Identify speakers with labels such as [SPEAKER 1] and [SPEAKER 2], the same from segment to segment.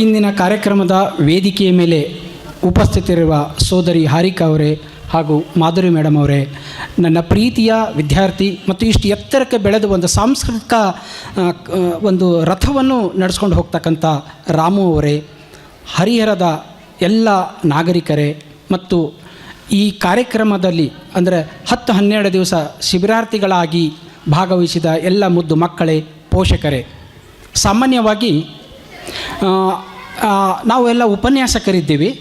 [SPEAKER 1] ಇಂದಿನ ಕಾರ್ಯಕ್ರಮದ ವೇದಿಕೆಯ ಮೇಲೆ ಉಪಸ್ಥಿತರಿರುವ ಸೋದರಿ ಹಾರಿಕಾ ಅವರೇ ಹಾಗೂ ಮಾಧುರಿ ಮೇಡಮ್ ಅವರೇ, ನನ್ನ ಪ್ರೀತಿಯ ವಿದ್ಯಾರ್ಥಿ ಮತ್ತು ಇಷ್ಟು ಎತ್ತರಕ್ಕೆ ಬೆಳೆದು ಒಂದು ಸಾಂಸ್ಕೃತಿಕ ಒಂದು ರಥವನ್ನು ನಡೆಸ್ಕೊಂಡು ಹೋಗ್ತಕ್ಕಂಥ ರಾಮು ಅವರೇ, ಹರಿಹರದ ಎಲ್ಲ ನಾಗರಿಕರೇ ಮತ್ತು ಈ ಕಾರ್ಯಕ್ರಮದಲ್ಲಿ ಅಂದರೆ ಹತ್ತು ಹನ್ನೆರಡು ದಿವಸ ಶಿಬಿರಾರ್ಥಿಗಳಾಗಿ ಭಾಗವಹಿಸಿದ ಎಲ್ಲ ಮುದ್ದು ಮಕ್ಕಳೇ, ಪೋಷಕರೇ, ಸಾಮಾನ್ಯವಾಗಿ ಆ, ಆ, ನಾವು ಎಲ್ಲ ಉಪನ್ಯಾಸಕರಿದ್ದೀವಿ.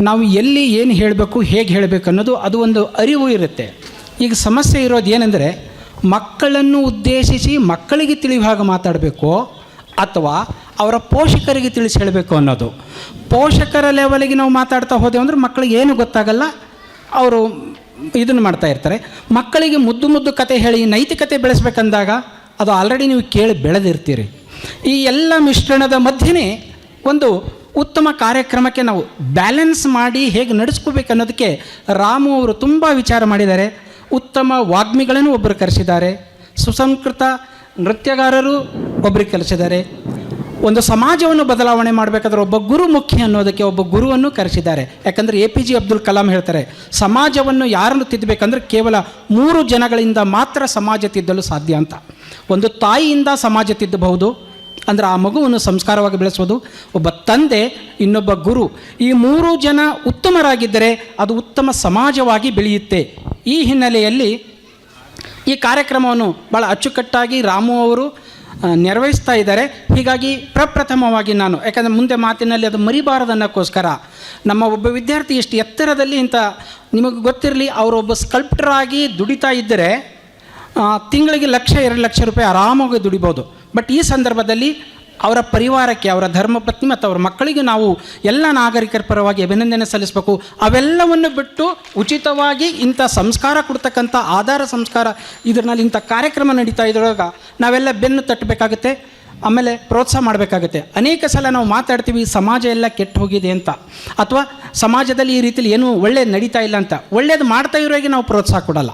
[SPEAKER 1] ನಾವು ಎಲ್ಲಿ ಏನು ಹೇಳಬೇಕು ಹೇಗೆ ಹೇಳಬೇಕು ಅನ್ನೋದು ಅದು ಒಂದು ಅರಿವು ಇರುತ್ತೆ. ಈಗ ಸಮಸ್ಯೆ ಇರೋದು ಏನೆಂದರೆ ಮಕ್ಕಳನ್ನು ಉದ್ದೇಶಿಸಿ ಮಕ್ಕಳಿಗೆ ತಿಳಿಯುವ ಹಾಗೆ ಮಾತಾಡಬೇಕು ಅಥವಾ ಅವರ ಪೋಷಕರಿಗೆ ತಿಳಿಸಿ ಹೇಳಬೇಕು ಅನ್ನೋದು. ಪೋಷಕರ ಲೆವೆಲಿಗೆ ನಾವು ಮಾತಾಡ್ತಾ ಹೋದೆವು ಅಂದರೆ ಮಕ್ಕಳಿಗೆ ಏನು ಗೊತ್ತಾಗಲ್ಲ ಅವರು ಇದನ್ನು ಮಾಡ್ತಾ ಇರ್ತಾರೆ. ಮಕ್ಕಳಿಗೆ ಮುದ್ದು ಮುದ್ದು ಕತೆ ಹೇಳಿ ನೈತಿಕತೆ ಬೆಳೆಸ್ಬೇಕಂದಾಗ ಅದು ಆಲ್ರೆಡಿ ನೀವು ಕೇಳಿ ಬೆಳೆದಿರ್ತೀರಿ. ಈ ಎಲ್ಲ ಮಿಶ್ರಣದ ಮಧ್ಯೆ ಒಂದು ಉತ್ತಮ ಕಾರ್ಯಕ್ರಮಕ್ಕೆ ನಾವು ಬ್ಯಾಲೆನ್ಸ್ ಮಾಡಿ ಹೇಗೆ ನಡೆಸ್ಕೋಬೇಕು ಅನ್ನೋದಕ್ಕೆ ರಾಮು ಅವರು ತುಂಬ ವಿಚಾರ ಮಾಡಿದ್ದಾರೆ. ಉತ್ತಮ ವಾಗ್ಮಿಗಳನ್ನು ಒಬ್ಬರು ಕರೆಸಿದ್ದಾರೆ. ಸುಸಂಸ್ಕೃತ ನೃತ್ಯಗಾರರು ಒಬ್ಬರಿಗೆ ಕಲಿಸಿದ್ದಾರೆ ಒಂದು ಸಮಾಜವನ್ನು ಬದಲಾವಣೆ ಮಾಡಬೇಕಾದ್ರೆ ಒಬ್ಬ ಗುರು ಮುಖ್ಯ ಅನ್ನೋದಕ್ಕೆ ಒಬ್ಬ ಗುರುವನ್ನು ಕರೆಸಿದ್ದಾರೆ. ಯಾಕಂದರೆ A P J Abdul Kalam ಹೇಳ್ತಾರೆ, ಸಮಾಜವನ್ನು ಯಾರನ್ನು ತಿದ್ದಬೇಕಂದ್ರೆ ಕೇವಲ ಮೂರು ಜನಗಳಿಂದ ಮಾತ್ರ ಸಮಾಜ ತಿದ್ದಲು ಸಾಧ್ಯ ಅಂತ. ಒಂದು ತಾಯಿಯಿಂದ ಸಮಾಜ ತಿದ್ದಬಹುದು ಅಂದರೆ ಆ ಮಗುವನ್ನು ಸಂಸ್ಕಾರವಾಗಿ ಬೆಳೆಸೋದು ಒಬ್ಬ ತಂದೆ, ಇನ್ನೊಬ್ಬ ಗುರು. ಈ ಮೂರು ಜನ ಉತ್ತಮರಾಗಿದ್ದರೆ ಅದು ಉತ್ತಮ ಸಮಾಜವಾಗಿ ಬೆಳೆಯುತ್ತೆ. ಈ ಹಿನ್ನೆಲೆಯಲ್ಲಿ ಈ ಕಾರ್ಯಕ್ರಮವನ್ನು ಭಾಳ ಅಚ್ಚುಕಟ್ಟಾಗಿ ರಾಮು ಅವರು ನೆರವೇರಿಸ್ತಾ ಇದ್ದಾರೆ. ಹೀಗಾಗಿ ಪ್ರಪ್ರಥಮವಾಗಿ ನಾನು, ಯಾಕಂದರೆ ಮುಂದೆ ಮಾತಿನಲ್ಲಿ ಅದು ಮರಿಬಾರದು ಅನ್ನೋಕ್ಕೋಸ್ಕರ. ನಮ್ಮ ಒಬ್ಬ ವಿದ್ಯಾರ್ಥಿ ಎಷ್ಟು ಎತ್ತರದಲ್ಲಿ ಇಂಥ, ನಿಮಗೆ ಗೊತ್ತಿರಲಿ ಅವರೊಬ್ಬ ಸ್ಕಲ್ಪ್ಟರ್ ಆಗಿ ದುಡಿತಾ ಇದ್ದರೆ ತಿಂಗಳಿಗೆ ಲಕ್ಷ, ಎರಡು ಲಕ್ಷ ರೂಪಾಯಿ ಆರಾಮಾಗಿ ದುಡಿಬೋದು. ಬಟ್ ಈ ಸಂದರ್ಭದಲ್ಲಿ ಅವರ ಪರಿವಾರಕ್ಕೆ, ಅವರ ಧರ್ಮಪತ್ನಿ ಮತ್ತು ಅವರ ಮಕ್ಕಳಿಗೆ ನಾವು ಎಲ್ಲ ನಾಗರಿಕರ ಪರವಾಗಿ ಅಭಿನಂದನೆ ಸಲ್ಲಿಸಬೇಕು. ಅವೆಲ್ಲವನ್ನು ಬಿಟ್ಟು ಉಚಿತವಾಗಿ ಇಂಥ ಸಂಸ್ಕಾರ ಕೊಡ್ತಕ್ಕಂಥ ಆಧಾರ ಸಂಸ್ಕಾರ ಇದರಲ್ಲಿ ಇಂಥ ಕಾರ್ಯಕ್ರಮ ನಡೀತಾ ಇದ್ರೊಳಗೆ ನಾವೆಲ್ಲ ಬೆನ್ನು ತಟ್ಟಬೇಕಾಗುತ್ತೆ, ಆಮೇಲೆ ಪ್ರೋತ್ಸಾಹ ಮಾಡಬೇಕಾಗುತ್ತೆ. ಅನೇಕ ಸಲ ನಾವು ಮಾತಾಡ್ತೀವಿ, ಸಮಾಜ ಎಲ್ಲ ಕೆಟ್ಟು ಹೋಗಿದೆ ಅಂತ. ಅಥವಾ ಸಮಾಜದಲ್ಲಿ ಈ ರೀತಿಯಲ್ಲಿ ಏನೂ ಒಳ್ಳೇದು ನಡೀತಾ ಇಲ್ಲ ಅಂತ. ಒಳ್ಳೇದು ಮಾಡ್ತಾ ಇರೋರಿಗೆ ನಾವು ಪ್ರೋತ್ಸಾಹ ಕೊಡಲ್ಲ.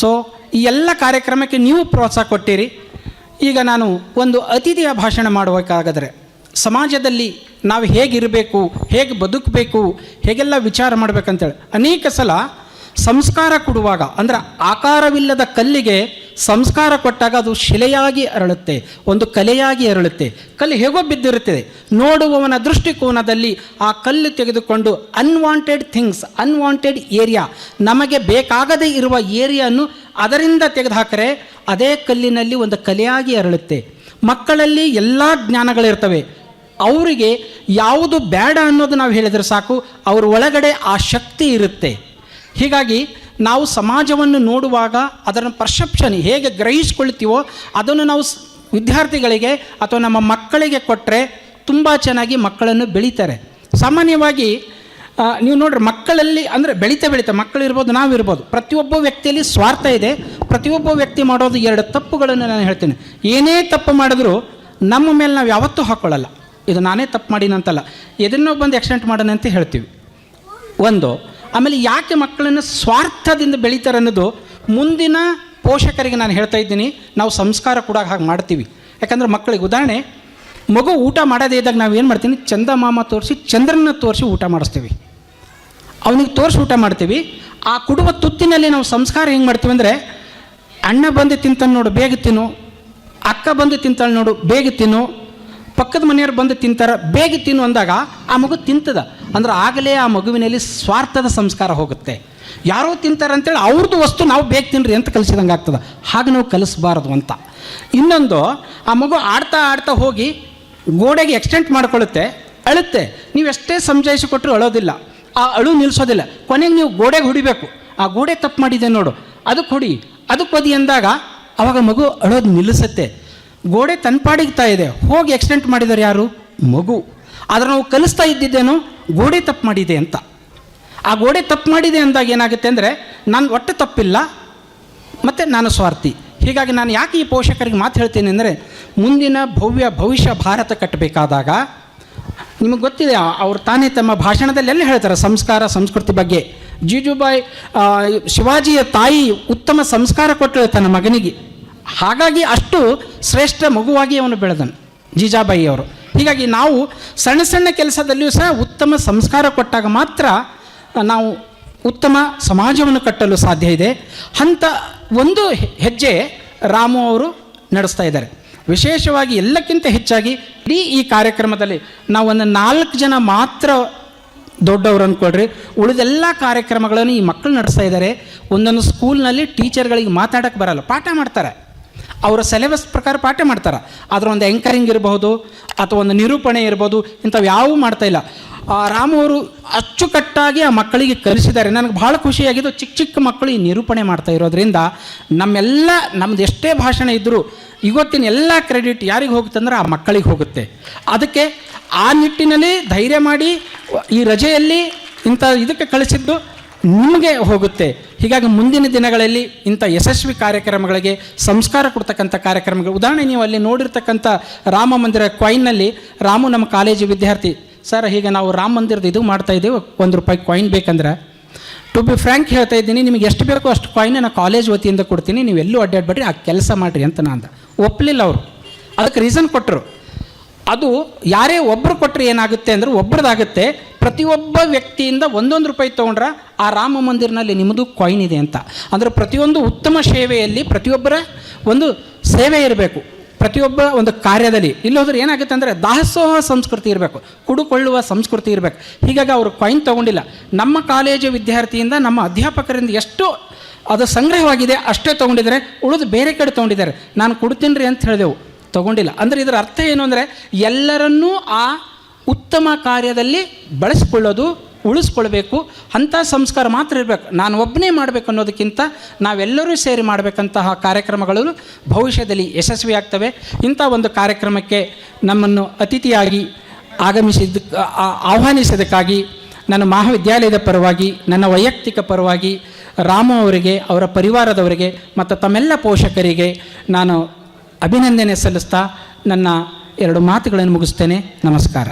[SPEAKER 1] ಸೊ ಈ ಎಲ್ಲ ಕಾರ್ಯಕ್ರಮಕ್ಕೆ ನೀವು ಪ್ರೋತ್ಸಾಹ ಕೊಟ್ಟಿರಿ. ಈಗ ನಾನು ಒಂದು ಅತಿಥಿಯ ಭಾಷಣ ಮಾಡಬೇಕಾಗಾದರೆ ಸಮಾಜದಲ್ಲಿ ನಾವು ಹೇಗಿರಬೇಕು, ಹೇಗೆ ಬದುಕಬೇಕು, ಹೇಗೆಲ್ಲ ವಿಚಾರ ಮಾಡಬೇಕಂತೇಳಿ ಅನೇಕ ಸಲ ಸಂಸ್ಕಾರ ಕೊಡುವಾಗ, ಅಂದರೆ ಆಕಾರವಿಲ್ಲದ ಕಲ್ಲಿಗೆ ಸಂಸ್ಕಾರ ಕೊಟ್ಟಾಗ ಅದು ಶಿಲೆಯಾಗಿ ಅರಳುತ್ತೆ, ಒಂದು ಕಲೆಯಾಗಿ ಅರಳುತ್ತೆ. ಕಲ್ಲು ಹೇಗೋ ಬಿದ್ದಿರುತ್ತದೆ. ನೋಡುವವನ ದೃಷ್ಟಿಕೋನದಲ್ಲಿ ಆ ಕಲ್ಲು ತೆಗೆದುಕೊಂಡು ಅನ್ವಾಂಟೆಡ್ ಥಿಂಗ್ಸ್ ಅನ್ವಾಂಟೆಡ್ ಏರಿಯಾ ನಮಗೆ ಬೇಕಾಗದೇ ಇರುವ ಏರಿಯನ್ನು ಅದರಿಂದ ತೆಗೆದುಹಾಕರೆ ಅದೇ ಕಲ್ಲಿನಲ್ಲಿ ಒಂದು ಕಲೆಯಾಗಿ ಅರಳುತ್ತೆ. ಮಕ್ಕಳಲ್ಲಿ ಎಲ್ಲ ಜ್ಞಾನಗಳಿರ್ತವೆ. ಅವರಿಗೆ ಯಾವುದು ಬೇಡ ಅನ್ನೋದು ನಾವು ಹೇಳಿದರೆ ಸಾಕು, ಅವ್ರ ಒಳಗಡೆ ಆ ಶಕ್ತಿ ಇರುತ್ತೆ. ಹೀಗಾಗಿ ನಾವು ಸಮಾಜವನ್ನು ನೋಡುವಾಗ ಅದರ ಪರ್ಸೆಪ್ಷನ್ ಹೇಗೆ ಗ್ರಹಿಸ್ಕೊಳ್ತೀವೋ ಅದನ್ನು ನಾವು ವಿದ್ಯಾರ್ಥಿಗಳಿಗೆ ಅಥವಾ ನಮ್ಮ ಮಕ್ಕಳಿಗೆ ಕೊಟ್ಟರೆ ತುಂಬ ಚೆನ್ನಾಗಿ ಮಕ್ಕಳನ್ನು ಬೆಳೀತಾರೆ. ಸಾಮಾನ್ಯವಾಗಿ ನೀವು ನೋಡ್ರಿ ಮಕ್ಕಳಲ್ಲಿ ಅಂದರೆ ಬೆಳೀತಾ ಬೆಳೀತಾ ಮಕ್ಕಳು ನಾವಿರ್ಬೋದು. ಪ್ರತಿಯೊಬ್ಬ ವ್ಯಕ್ತಿಯಲ್ಲಿ ಸ್ವಾರ್ಥ ಇದೆ. ಪ್ರತಿಯೊಬ್ಬ ವ್ಯಕ್ತಿ ಮಾಡೋದು ಎರಡು ತಪ್ಪುಗಳನ್ನು ನಾನು ಹೇಳ್ತೇನೆ. ಏನೇ ತಪ್ಪು ಮಾಡಿದ್ರು ನಮ್ಮ ಮೇಲೆ ನಾವು ಯಾವತ್ತೂ ಹಾಕ್ಕೊಳ್ಳಲ್ಲ ಇದು ನಾನೇ ತಪ್ಪು ಮಾಡಿನಂತಲ್ಲ. ಎದನ್ನೋ ಬಂದು ಎಕ್ಸಿಡೆಂಟ್ ಮಾಡೋಣ ಅಂತ ಹೇಳ್ತೀವಿ. ಒಂದು ಆಮೇಲೆ ಯಾಕೆ ಮಕ್ಕಳನ್ನು ಸ್ವಾರ್ಥದಿಂದ ಬೆಳೀತಾರೆ ಅನ್ನೋದು ಮುಂದಿನ ಪೋಷಕರಿಗೆ ನಾನು ಹೇಳ್ತಾ ಇದ್ದೀನಿ. ನಾವು ಸಂಸ್ಕಾರ ಕೂಡ ಹಾಗೆ ಮಾಡ್ತೀವಿ. ಯಾಕಂದ್ರೆ ಮಕ್ಕಳಿಗೆ ಉದಾಹರಣೆ, ಮಗು ಊಟ ಮಾಡೋದೇ ಇದ್ದಾಗ ನಾವು ಏನು ಮಾಡ್ತೀನಿ ಚಂದಮಾಮ ತೋರಿಸಿ ಚಂದ್ರನ ತೋರಿಸಿ ಊಟ ಮಾಡಿಸ್ತೀವಿ. ಅವನಿಗೆ ತೋರಿಸಿ ಊಟ ಮಾಡ್ತೀವಿ. ಆ ಕುಡುವ ತುತ್ತಿನಲ್ಲಿ ನಾವು ಸಂಸ್ಕಾರ ಹೆಂಗೆ ಮಾಡ್ತೀವಿ ಅಂದರೆ, ಅಣ್ಣ ಬಂದು ತಿಂತಾನೆ ನೋಡು, ಬೇಗ ತಿನ್ನು. ಅಕ್ಕ ಬಂದು ತಿಂತಾಳೆ ನೋಡು, ಬೇಗ ತಿನ್ನು. ಪಕ್ಕದ ಮನೆಯವ್ರು ಬಂದು ತಿಂತಾರ, ಬೇಗ ತಿನ್ನು ಅಂದಾಗ ಆ ಮಗು ತಿಂತದ. ಅಂದ್ರೆ ಆಗಲೇ ಆ ಮಗುವಿನಲ್ಲಿ ಸ್ವಾರ್ಥದ ಸಂಸ್ಕಾರ ಹೋಗುತ್ತೆ. ಯಾರೋ ತಿಂತಾರೆ ಅಂತೇಳಿ ಅವ್ರದ್ದು ವಸ್ತು ನಾವು ಬೇಗ ತಿನ್ರಿ ಅಂತ ಕಲಿಸಿದಂಗೆ ಆಗ್ತದೆ. ಹಾಗೆ ನಾವು ಕಲಿಸಬಾರದು ಅಂತ. ಇನ್ನೊಂದು, ಆ ಮಗು ಆಡ್ತಾ ಆಡ್ತಾ ಹೋಗಿ ಗೋಡೆಗೆ ಎಕ್ಸ್ಟೆಂಟ್ ಮಾಡ್ಕೊಳ್ಳುತ್ತೆ, ಅಳುತ್ತೆ. ನೀವು ಎಷ್ಟೇ ಸಂಜಾಯಿಸಿ ಕೊಟ್ಟರು ಅಳೋದಿಲ್ಲ. ಆ ಅಳು ನಿಲ್ಲಿಸೋದಿಲ್ಲ ಕೊನೆಗೆ ನೀವು ಗೋಡೆಗೆ ಹೊಡಿಬೇಕು. ಆ ಗೋಡೆ ತಪ್ಪು ಮಾಡಿದೆ ನೋಡು. ಅದಕ್ಕೆ ಹೊಡಿ. ಅದಕ್ಕೆ ಹೊದಿ ಅಂದಾಗ ಅವಾಗ ಮಗು ಅಳೋದು ನಿಲ್ಲಿಸುತ್ತೆ. ಗೋಡೆ ತನ್ಪಾಡಿಗ್ತಾ ಇದೆ. ಹೋಗಿ ಎಕ್ಸಿಡೆಂಟ್ ಮಾಡಿದ್ದಾರೆ ಯಾರು? ಮಗು. ಆದರೆ ನಾವು ಕಲಿಸ್ತಾ ಇದ್ದಿದ್ದೇನು? ಗೋಡೆ ತಪ್ಪು ಮಾಡಿದೆ ಅಂತ. ಆ ಗೋಡೆ ತಪ್ಪು ಮಾಡಿದೆ ಅಂದಾಗ ಏನಾಗುತ್ತೆ ಅಂದರೆ, ನಾನು ಒಟ್ಟು ತಪ್ಪಿಲ್ಲ, ಮತ್ತು ನಾನು ಸ್ವಾರ್ಥಿ. ಹೀಗಾಗಿ ನಾನು ಯಾಕೆ ಈ ಪೋಷಕರಿಗೆ ಮಾತು ಹೇಳ್ತೀನಿ ಅಂದರೆ, ಮುಂದಿನ ಭವ್ಯ ಭವಿಷ್ಯ ಭಾರತ ಕಟ್ಟಬೇಕಾದಾಗ, ನಿಮಗೆ ಗೊತ್ತಿದೆ, ಅವರು ತಾನೇ ತಮ್ಮ ಭಾಷಣದಲ್ಲಿ ಎಲ್ಲ ಹೇಳ್ತಾರೆ, ಸಂಸ್ಕಾರ, ಸಂಸ್ಕೃತಿ ಬಗ್ಗೆ. ಜೀಜುಬಾಯಿ ಶಿವಾಜಿಯ ತಾಯಿ ಉತ್ತಮ ಸಂಸ್ಕಾರ ಕೊಟ್ಟಳು ತನ್ನ ಮಗನಿಗೆ. ಹಾಗಾಗಿ ಅಷ್ಟು ಶ್ರೇಷ್ಠ ಮಗುವಾಗಿ ಅವನು ಬೆಳೆದನು ಜೀಜಾಬಾಯಿ ಅವರು ಹೀಗಾಗಿ ನಾವು ಸಣ್ಣ ಸಣ್ಣ ಕೆಲಸದಲ್ಲಿಯೂ ಸಹ ಉತ್ತಮ ಸಂಸ್ಕಾರ ಕೊಟ್ಟಾಗ ಮಾತ್ರ ನಾವು ಉತ್ತಮ ಸಮಾಜವನ್ನು ಕಟ್ಟಲು ಸಾಧ್ಯ ಇದೆ. ಅಂತ ಒಂದು ಹೆಜ್ಜೆ ರಾಮು ಅವರು ನಡೆಸ್ತಾ ಇದ್ದಾರೆ. ವಿಶೇಷವಾಗಿ ಎಲ್ಲಕ್ಕಿಂತ ಹೆಚ್ಚಾಗಿ ಇಡೀ ಈ ಕಾರ್ಯಕ್ರಮದಲ್ಲಿ ನಾವು ಒಂದು ನಾಲ್ಕು ಜನ ಮಾತ್ರ ದೊಡ್ಡವರು ಅಂದ್ಕೊಳ್ರಿ. ಉಳಿದೆಲ್ಲ ಕಾರ್ಯಕ್ರಮಗಳನ್ನು ಈ ಮಕ್ಕಳು ನಡೆಸ್ತಾ ಇದ್ದಾರೆ. ಒಂದೊಂದು ಸ್ಕೂಲ್ನಲ್ಲಿ ಟೀಚರ್ಗಳಿಗೆ ಮಾತಾಡೋಕ್ಕೆ ಬರಲ್ಲ, ಪಾಠ ಮಾಡ್ತಾರೆ. ಅವರ ಸಿಲೆಬಸ್ ಪ್ರಕಾರ ಪಾಠ ಮಾಡ್ತಾರೆ. ಅದರ ಒಂದು ಎಂಕರಿಂಗ್ ಇರಬಹುದು ಅಥವಾ ಒಂದು ನಿರೂಪಣೆ ಇರ್ಬೋದು ಇಂಥವು ಯಾವೂ ಮಾಡ್ತಾ ಇಲ್ಲ. ಆ, ರಾಮು ಅವರು ಅಚ್ಚುಕಟ್ಟಾಗಿ ಆ ಮಕ್ಕಳಿಗೆ ಕಲಿಸಿದ್ದಾರೆ. ನನಗೆ ಭಾಳ ಖುಷಿಯಾಗಿದ್ದು ಚಿಕ್ಕ ಚಿಕ್ಕ ಮಕ್ಕಳು ಈ ನಿರೂಪಣೆ ಮಾಡ್ತಾ ಇರೋದ್ರಿಂದ ನಮ್ಮೆಲ್ಲ, ನಮ್ದು ಎಷ್ಟೇ ಭಾಷಣ ಇದ್ದರೂ ಇವತ್ತಿನ ಎಲ್ಲ ಕ್ರೆಡಿಟ್ ಯಾರಿಗೆ ಹೋಗುತ್ತೆ ಅಂದ್ರೆ ಆ ಮಕ್ಕಳಿಗೆ ಹೋಗುತ್ತೆ. ಅದಕ್ಕೆ ಆ ನಿಟ್ಟಿನಲ್ಲಿ ಧೈರ್ಯ ಮಾಡಿ ಈ ರಜೆಯಲ್ಲಿ ಇಂಥ ಇದಕ್ಕೆ ಕಳಿಸಿದ್ದು ನಿಮಗೆ ಹೋಗುತ್ತೆ. ಹೀಗಾಗಿ ಮುಂದಿನ ದಿನಗಳಲ್ಲಿ ಇಂಥ ಯಶಸ್ವಿ ಕಾರ್ಯಕ್ರಮಗಳಿಗೆ ಸಂಸ್ಕಾರ ಕೊಡ್ತಕ್ಕಂಥ ಕಾರ್ಯಕ್ರಮಗಳು. ಉದಾಹರಣೆ, ನೀವು ಅಲ್ಲಿ ನೋಡಿರ್ತಕ್ಕಂಥ ರಾಮ ಮಂದಿರ ಕ್ವೈನ್ನಲ್ಲಿ ರಾಮು ನಮ್ಮ ಕಾಲೇಜು ವಿದ್ಯಾರ್ಥಿ, ಸರ್ ಹೀಗೆ ನಾವು ರಾಮ ಮಂದಿರದ ಇದು ಮಾಡ್ತಾ ಇದ್ದೀವಿ, ಒಂದು ರೂಪಾಯಿ ಕಾಯಿನ್ ಬೇಕಂದ್ರೆ. ಟು ಬಿ ಫ್ರ್ಯಾಂಕ್ ಹೇಳ್ತಾ ಇದ್ದೀನಿ, ನಿಮಗೆ ಎಷ್ಟು ಬೇಕೋ ಅಷ್ಟು ಕಾಯಿನ್ ನಾನು ಕಾಲೇಜ್ ವತಿಯಿಂದ ಕೊಡ್ತೀನಿ, ನೀವು ಎಲ್ಲೂ ಅಡ್ಡಾಡ್ಬೇಡ್ರಿ, ಆ ಕೆಲಸ ಮಾಡಿರಿ ಅಂತ ನಾನು ಅಂದ. ಒಪ್ಪಲಿಲ್ಲ ಅವರು. ಅದಕ್ಕೆ ರೀಸನ್ ಕೊಟ್ಟರು ಅದು ಯಾರೇ ಒಬ್ಬರು ಕೊಟ್ಟರೆ ಏನಾಗುತ್ತೆ ಅಂದರೆ ಒಬ್ಬರದಾಗುತ್ತೆ ಪ್ರತಿಯೊಬ್ಬ ವ್ಯಕ್ತಿಯಿಂದ ಒಂದೊಂದು ರೂಪಾಯಿ ತೊಗೊಂಡ್ರೆ ಆ ರಾಮ ಮಂದಿರನಲ್ಲಿ ನಿಮ್ಮದು ಕಾಯಿನ್ ಇದೆ ಅಂತ. ಅಂದರೆ ಪ್ರತಿಯೊಂದು ಉತ್ತಮ ಸೇವೆಯಲ್ಲಿ ಪ್ರತಿಯೊಬ್ಬರ ಒಂದು ಸೇವೆ ಇರಬೇಕು. ಪ್ರತಿಯೊಬ್ಬ ಒಂದು ಕಾರ್ಯದಲ್ಲಿ. ಇಲ್ಲೋದ್ರೆ ಏನಾಗುತ್ತೆ ಅಂದರೆ ದಾಸೋಹ ಸಂಸ್ಕೃತಿ ಇರಬೇಕು. ಕುಡುಕೊಳ್ಳುವ ಸಂಸ್ಕೃತಿ ಇರಬೇಕು. ಹೀಗಾಗಿ ಅವರು ಕಾಯಿನ್ ತೊಗೊಂಡಿಲ್ಲ. ನಮ್ಮ ಕಾಲೇಜು ವಿದ್ಯಾರ್ಥಿಯಿಂದ ನಮ್ಮ ಅಧ್ಯಾಪಕರಿಂದ ಎಷ್ಟು ಅದು ಸಂಗ್ರಹವಾಗಿದೆ ಅಷ್ಟೇ ತೊಗೊಂಡಿದ್ದಾರೆ. ಉಳಿದು ಬೇರೆ ಕಡೆ ತೊಗೊಂಡಿದ್ದಾರೆ. ನಾನು ಕೊಡ್ತೀನಿ ರೀ ಅಂತ ಹೇಳಿದೆವು. ತಗೊಂಡಿಲ್ಲ. ಅಂದರೆ ಇದರ ಅರ್ಥ ಏನು ಅಂದರೆ ಎಲ್ಲರನ್ನೂ ಆ ಉತ್ತಮ ಕಾರ್ಯದಲ್ಲಿ ಬಳಸಿಕೊಳ್ಳೋದು, ಉಳಿಸ್ಕೊಳ್ಬೇಕು, ಅಂಥ ಸಂಸ್ಕಾರ ಮಾತ್ರ ಇರಬೇಕು. ನಾನು ಒಬ್ಬನೇ ಮಾಡಬೇಕು ಅನ್ನೋದಕ್ಕಿಂತ ನಾವೆಲ್ಲರೂ ಸೇರಿ ಮಾಡಬೇಕಂತಹ ಕಾರ್ಯಕ್ರಮಗಳು ಭವಿಷ್ಯದಲ್ಲಿ ಯಶಸ್ವಿಯಾಗ್ತವೆ ಇಂಥ ಒಂದು ಕಾರ್ಯಕ್ರಮಕ್ಕೆ ನಮ್ಮನ್ನು ಅತಿಥಿಯಾಗಿ ಆಗಮಿಸಿದ ಆಹ್ವಾನಿಸೋದಕ್ಕಾಗಿ ನನ್ನ ಮಹಾವಿದ್ಯಾಲಯದ ಪರವಾಗಿ, ನನ್ನ ವೈಯಕ್ತಿಕ ಪರವಾಗಿ ರಾಮು ಅವರಿಗೆ, ಅವರ ಪರಿವಾರದವರಿಗೆ, ಮತ್ತು ತಮ್ಮೆಲ್ಲ ಪೋಷಕರಿಗೆ ನಾನು ಅಭಿನಂದನೆ ಸಲ್ಲಿಸ್ತಾ ನನ್ನ ಎರಡು ಮಾತುಗಳನ್ನು ಮುಗಿಸ್ತೇನೆ. ನಮಸ್ಕಾರ.